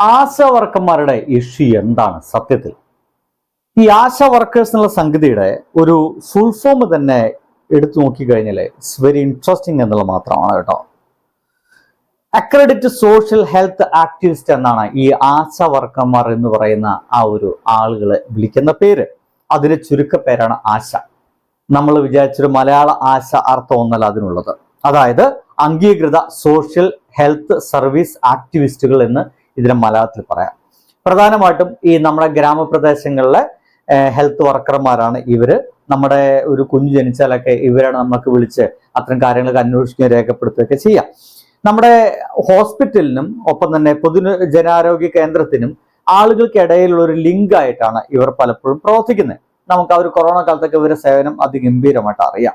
ആശ വർക്കന്മാരുടെ issue എന്താണ് സത്യത്തിൽ? ഈ ആശ വർക്കേഴ്സ് എന്നുള്ള സംഗതിയുടെ ഒരു ഫുൾഫോം തന്നെ എടുത്തു നോക്കിക്കഴിഞ്ഞാൽ ഇറ്റ്സ് വെരി ഇൻട്രസ്റ്റിംഗ് എന്നുള്ളത് മാത്രമാണ് കേട്ടോ. അക്രഡിറ്റ് സോഷ്യൽ ഹെൽത്ത് ആക്ടിവിസ്റ്റ് എന്നാണ് ഈ ആശ വർക്കന്മാർ എന്ന് പറയുന്ന ആ ഒരു ആളുകളെ വിളിക്കുന്ന പേര്. അതിന് ചുരുക്കപ്പേരാണ് ആശ. നമ്മൾ വിചാരിച്ചൊരു മലയാള ആശ അർത്ഥം ഒന്നല്ല അതിനുള്ളത്. അതായത് അംഗീകൃത സോഷ്യൽ ഹെൽത്ത് സർവീസ് ആക്ടിവിസ്റ്റുകൾ എന്ന് ഇതിനെ മലയാളത്തിൽ പറയാം. പ്രധാനമായിട്ടും ഈ നമ്മുടെ ഗ്രാമപ്രദേശങ്ങളിലെ ഹെൽത്ത് വർക്കർമാരാണ് ഇവർ. നമ്മുടെ ഒരു കുഞ്ഞു ജനിച്ചാലൊക്കെ ഇവരാണ് നമുക്ക് വിളിച്ച് അത്തരം കാര്യങ്ങളൊക്കെ അന്വേഷിക്കുകയും രേഖപ്പെടുത്തുകയൊക്കെ ചെയ്യാം. നമ്മുടെ ഹോസ്പിറ്റലിനും ഒപ്പം തന്നെ പൊതു ജനാരോഗ്യ കേന്ദ്രത്തിനും ആളുകൾക്കിടയിലുള്ള ഒരു ലിങ്ക് ആയിട്ടാണ് ഇവർ പലപ്പോഴും പ്രവർത്തിക്കുന്നത്. നമുക്ക് ഒരു കൊറോണ കാലത്തൊക്കെ ഇവരുടെ സേവനം അതിഗംഭീരമായിട്ട് അറിയാം.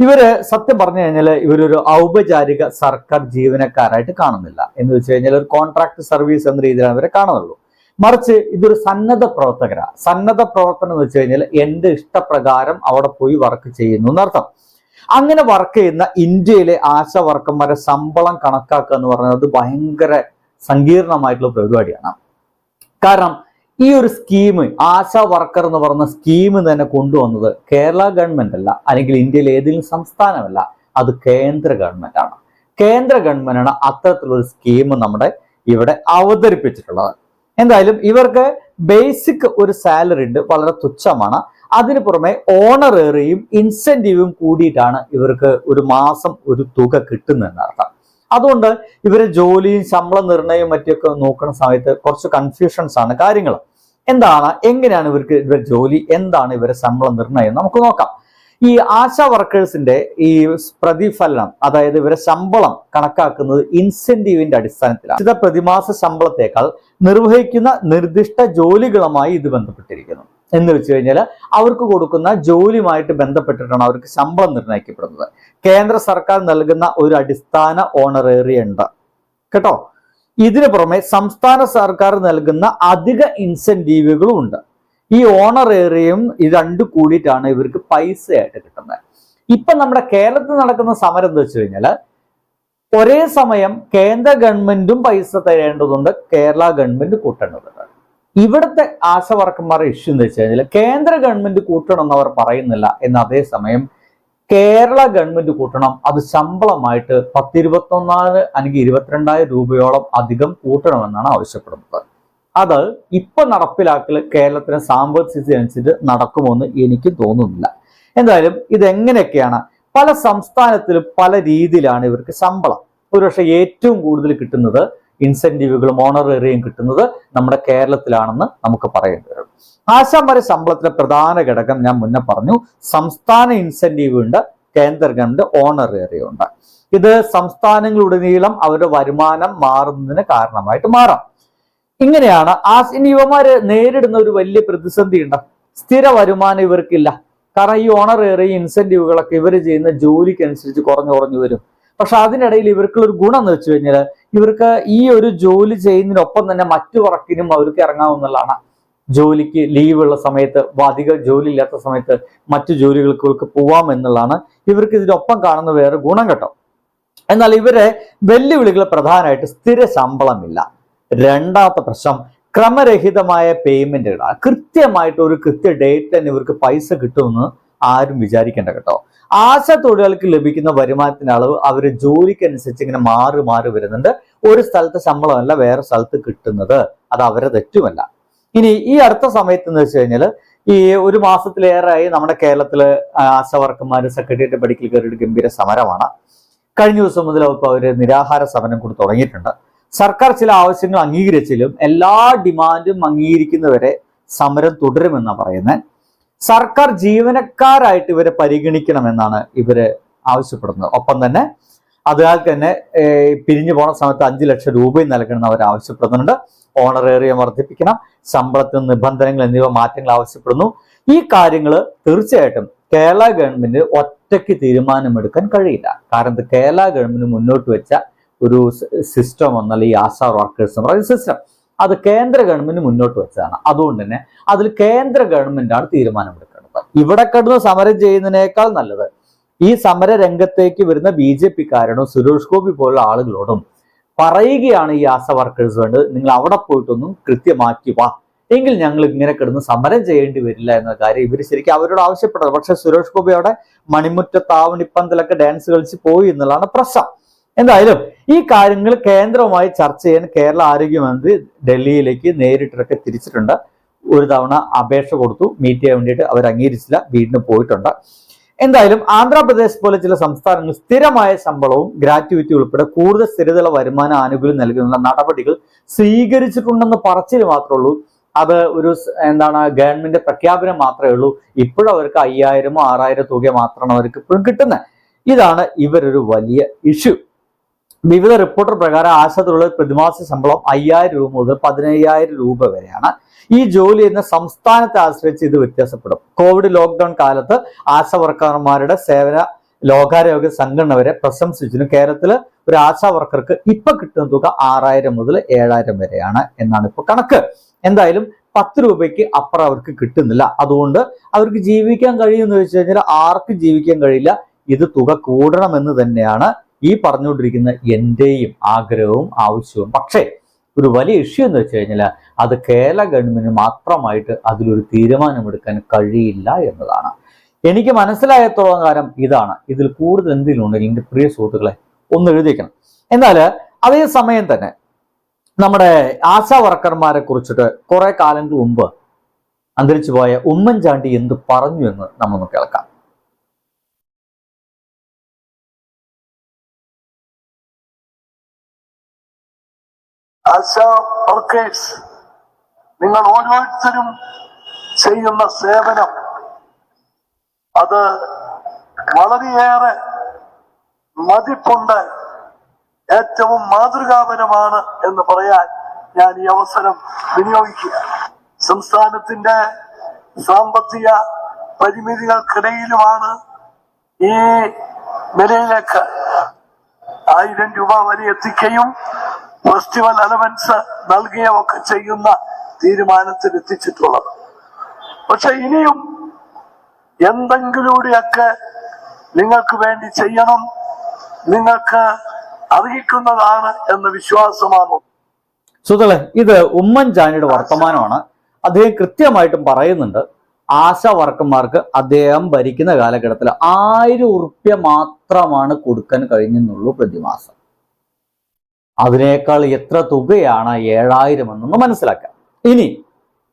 ഇവർ സത്യം പറഞ്ഞു കഴിഞ്ഞാൽ ഇവരൊരു ഔപചാരിക സർക്കാർ ജീവനക്കാരായിട്ട് കാണുന്നില്ല. എന്ന് വെച്ച് കഴിഞ്ഞാൽ ഒരു കോൺട്രാക്ട് സർവീസ് എന്ന രീതിയിലാണ് ഇവരെ കാണുന്നുള്ളൂ. മറിച്ച് ഇതൊരു സന്നദ്ധ പ്രവർത്തകരാണ് സന്നദ്ധ പ്രവർത്തനം എന്ന് വെച്ച് കഴിഞ്ഞാൽ എന്റെ ഇഷ്ടപ്രകാരം അവിടെ പോയി വർക്ക് ചെയ്യുന്നു എന്നർത്ഥം. അങ്ങനെ വർക്ക് ചെയ്യുന്ന ഇന്ത്യയിലെ ആശ വർക്കന്മാരെ ശമ്പളം കണക്കാക്കുക എന്ന് പറയുന്നത് ഭയങ്കര സങ്കീർണമായിട്ടുള്ള പരിപാടിയാണ്. കാരണം ഈ ഒരു സ്കീം ആശാ വർക്കർ എന്ന് പറയുന്ന സ്കീം തന്നെ കൊണ്ടുവന്നത് കേരള ഗവൺമെന്റ് അല്ല അല്ലെങ്കിൽ ഇന്ത്യയിലെ ഏതെങ്കിലും സംസ്ഥാനമല്ല. അത് കേന്ദ്ര ഗവൺമെന്റ് ആണ്. കേന്ദ്ര ഗവൺമെന്റാണ് അത്തരത്തിലൊരു സ്കീം നമ്മുടെ ഇവിടെ അവതരിപ്പിച്ചിട്ടുള്ളത്. എന്തായാലും ഇവർക്ക് ബേസിക് ഒരു സാലറി ഉണ്ട് വളരെ തുച്ഛമാണ്. അതിനു പുറമെ ഓണറേറിയും ഇൻസെന്റീവും കൂടിയിട്ടാണ് ഇവർക്ക് ഒരു മാസം ഒരു തുക കിട്ടുന്നതെന്ന് അർത്ഥം അതുകൊണ്ട് ഇവരെ ജോലിയും ശമ്പള നിർണയവും മറ്റൊക്കെ നോക്കുന്ന സമയത്ത് കുറച്ച് കൺഫ്യൂഷൻസ് ആണ് കാര്യങ്ങൾ. എന്താണ്? എങ്ങനെയാണ് ഇവർക്ക് ഇവരുടെ ജോലി? എന്താണ് ഇവരെ ശമ്പള നിർണയം? നമുക്ക് നോക്കാം. ഈ ആശാ വർക്കേഴ്സിന്റെ ഈ പ്രതിഫലനം അതായത് ഇവരെ ശമ്പളം കണക്കാക്കുന്നത് ഇൻസെന്റീവിന്റെ അടിസ്ഥാനത്തിലാണ്. ഇത് പ്രതിമാസ ശമ്പളത്തേക്കാൾ നിർവഹിക്കുന്ന നിർദ്ദിഷ്ട ജോലികളുമായി ഇത് ബന്ധപ്പെട്ടിരിക്കുന്നു. എന്ന് വെച്ച് കഴിഞ്ഞാൽ അവർക്ക് കൊടുക്കുന്ന ജോലിയുമായിട്ട് ബന്ധപ്പെട്ടിട്ടാണ് അവർക്ക് ശമ്പളം നിർണയിക്കപ്പെടുന്നത്. കേന്ദ്ര സർക്കാർ നൽകുന്ന ഒരു അടിസ്ഥാന ഓണറേറിയ ഉണ്ട്. കേട്ടോ? ഇതിനു പുറമെ സംസ്ഥാന സർക്കാർ നൽകുന്ന അധിക ഇൻസെന്റീവുകളും ഉണ്ട്. ഈ ഓണറേറിയും ഇത് രണ്ടു കൂടിയിട്ടാണ് ഇവർക്ക് പൈസയായിട്ട് കിട്ടുന്നത്. ഇപ്പൊ നമ്മുടെ കേരളത്തിൽ നടക്കുന്ന സമരം എന്ന് വെച്ച് കഴിഞ്ഞാൽ ഒരേ സമയം കേന്ദ്ര ഗവൺമെന്റും പൈസ തരേണ്ടതുണ്ട് കേരള ഗവൺമെന്റ് കൂട്ടേണ്ടതുണ്ട്. ഇവിടുത്തെ ആശ വർക്കന്മാരുടെ ഇഷ്യൂ എന്ന് വെച്ച് കഴിഞ്ഞാൽ കേന്ദ്ര ഗവൺമെന്റ് കൂട്ടണം എന്ന് അവർ പറയുന്നില്ല. എന്ന അതേസമയം കേരള ഗവൺമെന്റ് കൂട്ടണം അത് ശമ്പളമായിട്ട് പത്തിരുപത്തൊന്നാൽ അല്ലെങ്കിൽ ഇരുപത്തിരണ്ടായിരം രൂപയോളം അധികം കൂട്ടണമെന്നാണ് ആവശ്യപ്പെടുന്നത്. അത് ഇപ്പൊ നടപ്പിലാക്കൽ കേരളത്തിന് സാമ്പത്തിക സ്ഥിതി അനുസരിച്ച് നടക്കുമെന്ന് എനിക്ക് തോന്നുന്നില്ല. എന്തായാലും ഇതെങ്ങനെയൊക്കെയാണ്? പല സംസ്ഥാനത്തിലും പല രീതിയിലാണ് ഇവർക്ക് ശമ്പളം. ഒരുപക്ഷെ ഏറ്റവും കൂടുതൽ കിട്ടുന്നത് ഇൻസെന്റീവുകളും ഓണറേറിയും കിട്ടുന്നത് നമ്മുടെ കേരളത്തിലാണെന്ന് നമുക്ക് പറയേണ്ടി വരും. ആശാമാരെ ശമ്പളത്തിലെ പ്രധാന ഘടകം ഞാൻ മുന്നേ പറഞ്ഞു. സംസ്ഥാന ഇൻസെന്റീവ് ഉണ്ട് കേന്ദ്ര ഗവൺമെന്റ് ഓണറേറിയ ഉണ്ട്. ഇത് സംസ്ഥാനങ്ങളുടനീളം അവരുടെ വരുമാനം മാറുന്നതിന് കാരണമായിട്ട് മാറാം. ഇങ്ങനെയാണ് ആ ഇനി ഇവന്മാര് നേരിടുന്ന ഒരു വലിയ പ്രതിസന്ധി ഉണ്ട്? സ്ഥിര വരുമാനം ഇവർക്കില്ല. കാരണം ഈ ഓണറേറി ഇൻസെന്റീവുകളൊക്കെ ഇവർ ചെയ്യുന്ന ജോലിക്കനുസരിച്ച് കുറഞ്ഞു കുറഞ്ഞു വരും. പക്ഷെ അതിനിടയിൽ ഇവർക്കുള്ള ഒരു ഗുണം എന്ന് വെച്ച് കഴിഞ്ഞാൽ ഇവർക്ക് ഈ ഒരു ജോലി ചെയ്യുന്നതിനൊപ്പം തന്നെ മറ്റു വർക്കിനും അവർക്ക് ഇറങ്ങാവുന്നതാണ്. ജോലിക്ക് ലീവുള്ള സമയത്ത് അധിക ജോലി ഇല്ലാത്ത സമയത്ത് മറ്റു ജോലികൾക്ക് ഇവർക്ക് പോവാം എന്നുള്ളതാണ്. ഇവർക്ക് ഇതിനൊപ്പം കാണുന്ന വേറെ ഗുണം കേട്ടോ. എന്നാൽ ഇവരെ വെല്ലുവിളികൾ പ്രധാനമായിട്ട് സ്ഥിര ശമ്പളമില്ല. രണ്ടാമത്തെ പ്രശ്നം ക്രമരഹിതമായ പേയ്മെന്റുകളാണ് കൃത്യമായിട്ട് ഒരു കൃത്യ ഡേറ്റ് തന്നെ ഇവർക്ക് പൈസ കിട്ടുമെന്ന് ആരും വിചാരിക്കേണ്ട കേട്ടോ. ആശ തൊഴിലാളിക്ക് ലഭിക്കുന്ന വരുമാനത്തിന്റെ അളവ് അവർ ജോലിക്കനുസരിച്ച് ഇങ്ങനെ മാറി മാറി വരുന്നുണ്ട്. ഒരു സ്ഥലത്ത് ശമ്പളമല്ല വേറെ സ്ഥലത്ത് കിട്ടുന്നത്. അത് അവരെ തെറ്റുമല്ല. ഇനി ഈ അടുത്ത സമയത്ത് എന്ന് വെച്ച് കഴിഞ്ഞാൽ ഈ ഒരു മാസത്തിലേറെയായി നമ്മുടെ കേരളത്തിലെ ആശവർക്കന്മാർ സെക്രട്ടേറിയറ്റ് പഠിക്കൽ കയറിയിട്ട് ഗംഭീര സമരമാണ്. കഴിഞ്ഞ ദിവസം മുതൽ ഇപ്പോൾ അവർ നിരാഹാര സമരം കൂടി തുടങ്ങിയിട്ടുണ്ട്. സർക്കാർ ചില ആവശ്യങ്ങൾ അംഗീകരിച്ചാലും എല്ലാ ഡിമാൻഡും അംഗീകരിക്കുന്നവരെ സമരം തുടരുമെന്നാണ് പറയുന്നത്. സർക്കാർ ജീവനക്കാരായിട്ട് ഇവരെ പരിഗണിക്കണമെന്നാണ് ഇവർ ആവശ്യപ്പെടുന്നത്. ഒപ്പം തന്നെ അതിനാൽ തന്നെ പിരിഞ്ഞു പോണ സമയത്ത് അഞ്ചു ലക്ഷം രൂപയും നൽകണമെന്ന് അവർ ആവശ്യപ്പെടുന്നുണ്ട്. ഓണറേറിയം വർദ്ധിപ്പിക്കണം ശമ്പളത്തിന് നിബന്ധനകൾ എന്നിവ മാറ്റങ്ങൾ ആവശ്യപ്പെടുന്നു. ഈ കാര്യങ്ങൾ തീർച്ചയായിട്ടും കേരള ഗവൺമെന്റ് ഒറ്റയ്ക്ക് തീരുമാനമെടുക്കാൻ കഴിയില്ല. കാരണം കേരള ഗവൺമെന്റ് മുന്നോട്ട് വെച്ച ഒരു സിസ്റ്റം എന്നല്ല ഈ ആശാ വർക്കേഴ്സ് എന്ന് പറയുന്ന സിസ്റ്റം അത് കേന്ദ്ര ഗവൺമെന്റ് മുന്നോട്ട് വെച്ചതാണ്. അതുകൊണ്ട് തന്നെ അതിൽ കേന്ദ്ര ഗവൺമെന്റാണ് തീരുമാനമെടുക്കേണ്ടത്. ഇവിടെ കിടന്ന് സമരം ചെയ്യുന്നതിനേക്കാൾ നല്ലത് ഈ സമര രംഗത്തേക്ക് വരുന്ന ബി ജെ പിക്കാരോടും സുരേഷ് ഗോപി പോലുള്ള ആളുകളോടും പറയുകയാണ് ഈ ആശ വർക്കേഴ്സ് വേണ്ടത്. നിങ്ങൾ അവിടെ പോയിട്ടൊന്നും കൃത്യമാക്കി വാ. എങ്കിൽ ഞങ്ങൾ ഇങ്ങനെ കിടന്ന് സമരം ചെയ്യേണ്ടി വരില്ല എന്ന കാര്യം ഇവർ ശരിക്കും അവരോട് ആവശ്യപ്പെട്ടത് പക്ഷെ സുരേഷ് ഗോപി അവിടെ മണിമുറ്റ താവണിപ്പന്തലൊക്കെ ഡാൻസ് കളിച്ച് പോയി എന്നുള്ളതാണ് പ്രശ്നം. എന്തായാലും ഈ കാര്യങ്ങൾ കേന്ദ്രവുമായി ചർച്ച ചെയ്യാൻ കേരള ആരോഗ്യമന്ത്രി ഡൽഹിയിലേക്ക് നേരിട്ടൊക്കെ തിരിച്ചിട്ടുണ്ട്. ഒരു തവണ അപേക്ഷ കൊടുത്തു. മീറ്റ് ചെയ്യാൻ വേണ്ടിയിട്ട് അവർ അംഗീകരിച്ചില്ല. വീടിന് പോയിട്ടുണ്ട്. എന്തായാലും ആന്ധ്രാപ്രദേശ് പോലെ ചില സംസ്ഥാനങ്ങൾ സ്ഥിരമായ ശമ്പളവും ഗ്രാറ്റുവിറ്റി ഉൾപ്പെടെ കൂടുതൽ സ്ഥിരതയുള്ള വരുമാന ആനുകൂല്യം നൽകുന്ന നടപടികൾ സ്വീകരിച്ചിട്ടുണ്ടെന്ന് പറച്ചിൽ മാത്രമേ ഉള്ളൂ. അത് ഒരു എന്താണ് ഗവൺമെന്റ് പ്രഖ്യാപനം മാത്രമേ ഉള്ളൂ. ഇപ്പോഴും അവർക്ക് അയ്യായിരമോ ആറായിരം തുക മാത്രമാണ് അവർക്ക് ഇപ്പോഴും കിട്ടുന്നത്. ഇതാണ് ഇവരൊരു വലിയ ഇഷ്യൂ. വിവിധ റിപ്പോർട്ടർ പ്രകാരം ആശുപത്രികളിൽ പ്രതിമാസ ശമ്പളം അയ്യായിരം രൂപ മുതൽ പതിനയ്യായിരം രൂപ വരെയാണ്. ഈ ജോലി എന്ന സംസ്ഥാനത്തെ ആശ്രയിച്ച് ഇത് വ്യത്യാസപ്പെടും. കോവിഡ് ലോക്ക്ഡൌൺ കാലത്ത് ആശാ വർക്കർമാരുടെ സേവന ലോകാരോഗ്യ സംഘടന വരെ പ്രശംസിച്ചിരുന്നു. കേരളത്തിൽ ഒരു ആശാ വർക്കർക്ക് ഇപ്പൊ കിട്ടുന്ന തുക ആറായിരം മുതൽ ഏഴായിരം വരെയാണ് എന്നാണ് ഇപ്പൊ കണക്ക്. എന്തായാലും പത്ത് രൂപയ്ക്ക് അപ്പുറം അവർക്ക് കിട്ടുന്നില്ല. അതുകൊണ്ട് അവർക്ക് ജീവിക്കാൻ കഴിയുമെന്ന് വെച്ച് കഴിഞ്ഞാൽ ആർക്കും ജീവിക്കാൻ കഴിയില്ല. ഇത് തുക കൂടണമെന്ന് തന്നെയാണ് ഈ പറഞ്ഞുകൊണ്ടിരിക്കുന്ന എന്റെയും ആഗ്രഹവും ആവശ്യവും. പക്ഷേ ഒരു വലിയ ഇഷ്യൂ എന്ന് വെച്ച് കഴിഞ്ഞാൽ അത് കേരള ഗവൺമെന്റിന് മാത്രമായിട്ട് അതിലൊരു തീരുമാനമെടുക്കാൻ കഴിയില്ല എന്നതാണ്. എനിക്ക് മനസ്സിലായത്തോളം കാലം ഇതാണ്. ഇതിൽ കൂടുതൽ എന്തെങ്കിലും ഉണ്ടെങ്കിൽ എന്റെ പ്രിയ സുഹൃത്തുക്കളെ ഒന്ന് എഴുതിക്കണം എന്നാൽ അതേ സമയം തന്നെ നമ്മുടെ ആശാ വർക്കർമാരെ കുറിച്ചിട്ട് കുറെ കാലങ്ങൾക്ക് മുമ്പ് അന്തരിച്ചു പോയ ഉമ്മൻചാണ്ടി എന്ത് പറഞ്ഞു എന്ന് നമ്മൊന്ന് കേൾക്കാം. ആശാ വർക്കേഴ്സ് നിങ്ങൾ ഓരോരുത്തരും ചെയ്യുന്ന സേവനം അത് വളരെയേറെ മതിപ്പുണ്ട് ഏറ്റവും മാതൃകാപരമാണ് എന്ന് പറയാൻ ഞാൻ ഈ അവസരം വിനിയോഗിക്കുക. സംസ്ഥാനത്തിന്റെ സാമ്പത്തിക പരിമിതികൾക്കിടയിലുമാണ് ഈ നിലയിലേക്ക് ആയിരം രൂപ വരെ എത്തിക്കുകയും ഫെസ്റ്റിവൽ അലവൻസ് നൽകുകയും ഒക്കെ ചെയ്യുന്ന തീരുമാനത്തിൽ എത്തിച്ചിട്ടുള്ളത് പക്ഷെ ഇനിയും എന്തെങ്കിലൂടെയൊക്കെ നിങ്ങൾക്ക് വേണ്ടി ചെയ്യണം നിങ്ങൾക്ക് അറിയിക്കുന്നതാണ് എന്ന വിശ്വാസമാണ് സുഹൃത്തുക്കളെ ഇത് ഉമ്മൻചാണ്ടിയുടെ വർത്തമാനമാണ്. അദ്ദേഹം കൃത്യമായിട്ടും പറയുന്നുണ്ട് ആശാ വർക്കന്മാർക്ക് അദ്ദേഹം ഭരിക്കുന്ന കാലഘട്ടത്തിൽ ആയിരം ഉറുപ്യ മാത്രമാണ് കൊടുക്കാൻ കഴിഞ്ഞെന്നുള്ളൂ പ്രതിമാസം. അതിനേക്കാൾ എത്ര തുകയാണ് ഏഴായിരം എന്നൊന്ന് മനസ്സിലാക്കാം. ഇനി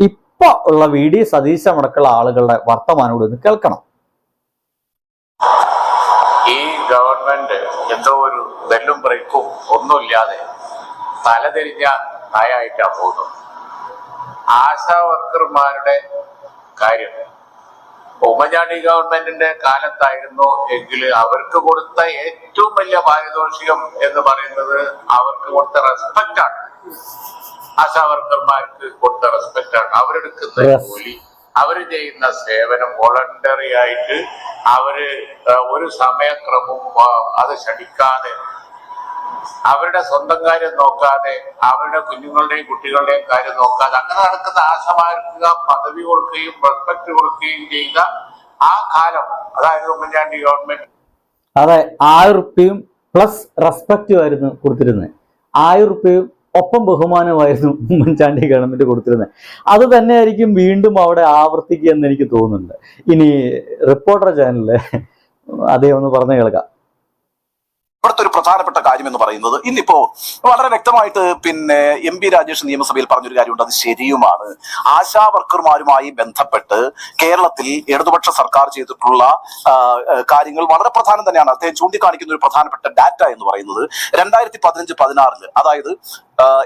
ഇപ്പൊ ഉള്ള വി ഡി സതീശ മുടക്കുള്ള ആളുകളുടെ വർത്തമാനോട് ഒന്ന് കേൾക്കണം. ഈ ഗവൺമെന്റ് എന്തോ ഒരു ബെല്ലും ബ്രേക്കും ഒന്നുമില്ലാതെ തലതിരിഞ്ഞ നയായിട്ടാണ് പോകുന്നത്. ആശാ വർക്കർമാരുടെ കാര്യം ഉമ്മൻചാണ്ടി ഗവൺമെന്റിന്റെ കാലത്തായിരുന്നു എങ്കിൽ അവർക്ക് കൊടുത്ത ഏറ്റവും വലിയ പാരിതോഷികം എന്ന് പറയുന്നത് അവർക്ക് കൊടുത്ത റെസ്പെക്റ്റ് ആണ് ആശാ വർക്കർമാർക്ക് കൊടുത്ത റെസ്പെക്റ്റ് ആണ് അവരെടുക്കുന്ന. ജോലി അവർ ചെയ്യുന്ന സേവനം വോളണ്ടറി ആയിട്ട് അവർ ഒരു സമയക്രമവും അത് ക്ഷണിക്കാതെ അവരുടെ സ്വന്തം കാര്യം നോക്കാതെ അവരുടെ കുഞ്ഞുങ്ങളുടെയും കുട്ടികളുടെയും കാര്യം നോക്കാതെ അങ്ങനെ നടക്കുന്ന ആശമാർക്കുക പദവി കൊടുക്കുകയും റെസ്പെക്ട് കൊടുക്കുകയും ചെയ്ത ആ കാലം അതായത് ഉമ്മൻചാണ്ടി ഗവൺമെന്റ് അതെ ആയിരം റുപ്യയും പ്ലസ് റെസ്പെക്റ്റും ആയിരുന്നു കൊടുത്തിരുന്നത്. ആയിരം റുപ്യയും ഒപ്പം ബഹുമാനമായിരുന്നു ഉമ്മൻചാണ്ടി ഗവൺമെന്റ് കൊടുത്തിരുന്നത്. അത് തന്നെയായിരിക്കും വീണ്ടും അവിടെ ആവർത്തിക്കുക എന്ന് എനിക്ക് തോന്നുന്നുണ്ട്. ഇനി റിപ്പോർട്ടർ ചാനലിൽ അതേ ഒന്ന് പറഞ്ഞു കേൾക്കാം. പ്രധാനപ്പെട്ട കാര്യം എന്ന് പറയുന്നത് ഇന്നിപ്പോ വളരെ വ്യക്തമായിട്ട് പിന്നെ എം പി രാജേഷ് നിയമസഭയിൽ പറഞ്ഞൊരു കാര്യമുണ്ട്. അത് ശരിയുമാണ്. ആശാ വർക്കർമാരുമായി ബന്ധപ്പെട്ട് കേരളത്തിൽ ഇടതുപക്ഷ സർക്കാർ ചെയ്തിട്ടുള്ള കാര്യങ്ങൾ വളരെ പ്രധാനം തന്നെയാണ്. അദ്ദേഹം ചൂണ്ടിക്കാണിക്കുന്ന ഒരു പ്രധാനപ്പെട്ട ഡാറ്റ എന്ന് പറയുന്നത് രണ്ടായിരത്തി പതിനഞ്ച് പതിനാറിൽ അതായത്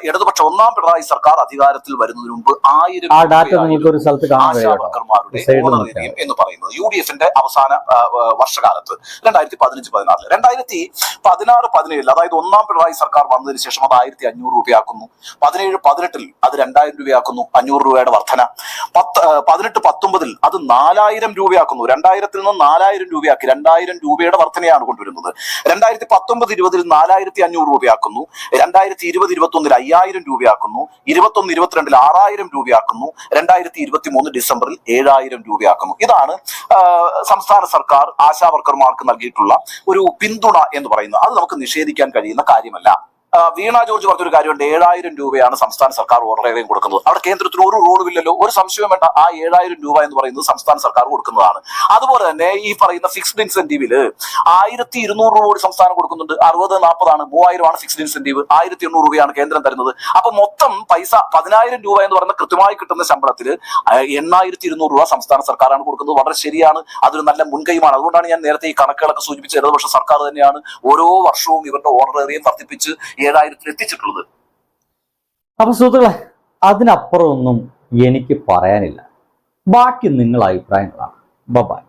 ഇടതുപക്ഷ ഒന്നാം പിണറായി സർക്കാർ അധികാരത്തിൽ വരുന്നതിന് മുമ്പ് ആയിരം ആ ഡാറ്റ നിങ്ങൾക്ക് ഒരു സ്ഥലത്ത് കാണാൻ ആശാ വർക്കർമാരുടെ സൈഡിൽ ഓണർ എന്ന് പറയുന്നത്. യു ഡി എഫിന്റെ അവസാന വർഷകാലത്ത് രണ്ടായിരത്തി പതിനഞ്ച് പതിനാറിൽ. രണ്ടായിരത്തി പതിനാറ് പതിനേഴിൽ അതായത് ഒന്നാം പിണറായി സർക്കാർ വന്നതിന് ശേഷം അത് ആയിരത്തി അഞ്ഞൂറ് രൂപയാക്കുന്നു. പതിനേഴ് പതിനെട്ടിൽ അത് രണ്ടായിരം രൂപയാക്കുന്നു അഞ്ഞൂറ് രൂപയുടെ വർധന. പത്ത് പതിനെട്ട് പത്തൊമ്പതിൽ അത് നാലായിരം രൂപയാക്കുന്നു. രണ്ടായിരത്തിൽ നിന്ന് നാലായിരം രൂപയാക്കി. രണ്ടായിരം രൂപയുടെ വർധനയാണ് കൊണ്ടുവരുന്നത്. രണ്ടായിരത്തി പത്തൊമ്പത് ഇരുപതിൽ നാലായിരത്തി അഞ്ഞൂറ് രൂപയാക്കുന്നു. രണ്ടായിരത്തി ഇരുപത് ഇരുപത്തി ഒന്നിൽ അയ്യായിരം രൂപയാക്കുന്നു. ഇരുപത്തൊന്ന് ഇരുപത്തിരണ്ടിൽ ആറായിരം രൂപയാക്കുന്നു. രണ്ടായിരത്തി ഇരുപത്തി മൂന്ന് ഡിസംബറിൽ ഏഴായിരം രൂപയാക്കുന്നു. ഇതാണ് സംസ്ഥാന സർക്കാർ ആശാ വർക്കർമാർക്ക് നൽകിയിട്ടുള്ള ഒരു പിന്തുണ എന്ന് പറയുന്നത്. അത് നമുക്ക് നിഷേധിക്കാൻ കഴിയുന്ന കാര്യമല്ല. വീണ ജോർജ് പറഞ്ഞൊരു കാര്യമുണ്ട്. ഏഴായിരം രൂപയാണ് സംസ്ഥാന സർക്കാർ ഓർഡറേറിയം കൊടുക്കുന്നത്. അവിടെ കേന്ദ്രത്തിന് ഒരു റോളും ഇല്ലല്ലോ. ഒരു സംശയം വേണ്ട. ആ ഏഴായിരം രൂപ എന്ന് പറയുന്നത് സംസ്ഥാന സർക്കാർ കൊടുക്കുന്നതാണ്. അതുപോലെ തന്നെ ഈ പറയുന്ന ഫിക്സ്ഡ് ഇൻസെന്റീവിൽ ആയിരത്തി ഇരുന്നൂറ് രൂപ കൂടി സംസ്ഥാനം കൊടുക്കുന്നുണ്ട്. അറുപത് നാൽപ്പതാണ്. മൂവായിരമാണ് ഫിക്സ്ഡ് ഇൻസെന്റീവ് ആയിരത്തി എണ്ണൂറ് രൂപയാണ് കേന്ദ്രം തരുന്നത്. അപ്പൊ മൊത്തം പൈസ പതിനായിരം രൂപ എന്ന് പറയുന്ന കൃത്യമായി കിട്ടുന്ന ശമ്പളത്തിൽ എണ്ണായിരത്തി ഇരുന്നൂറ് രൂപ സംസ്ഥാന സർക്കാരാണ് കൊടുക്കുന്നത്. വളരെ ശരിയാണ്. അതൊരു നല്ല മുൻകൈമാണ് അതുകൊണ്ടാണ് ഞാൻ നേരത്തെ ഈ കണക്കുകളൊക്കെ സൂചിപ്പിച്ചത്. ഇടതുപക്ഷ സർക്കാർ തന്നെയാണ് ഓരോ വർഷവും ഇവരുടെ ഓർഡറേറിയം വർദ്ധിപ്പിച്ച് ഏഴായിരത്തിൽ എത്തിച്ചിട്ടുള്ളത്? അപ്പൊ സുഹൃത്തുക്കളെ അതിനപ്പുറമൊന്നും എനിക്ക് പറയാനില്ല. ബാക്കി നിങ്ങളുടെ അഭിപ്രായങ്ങളാണ്. ബബായ്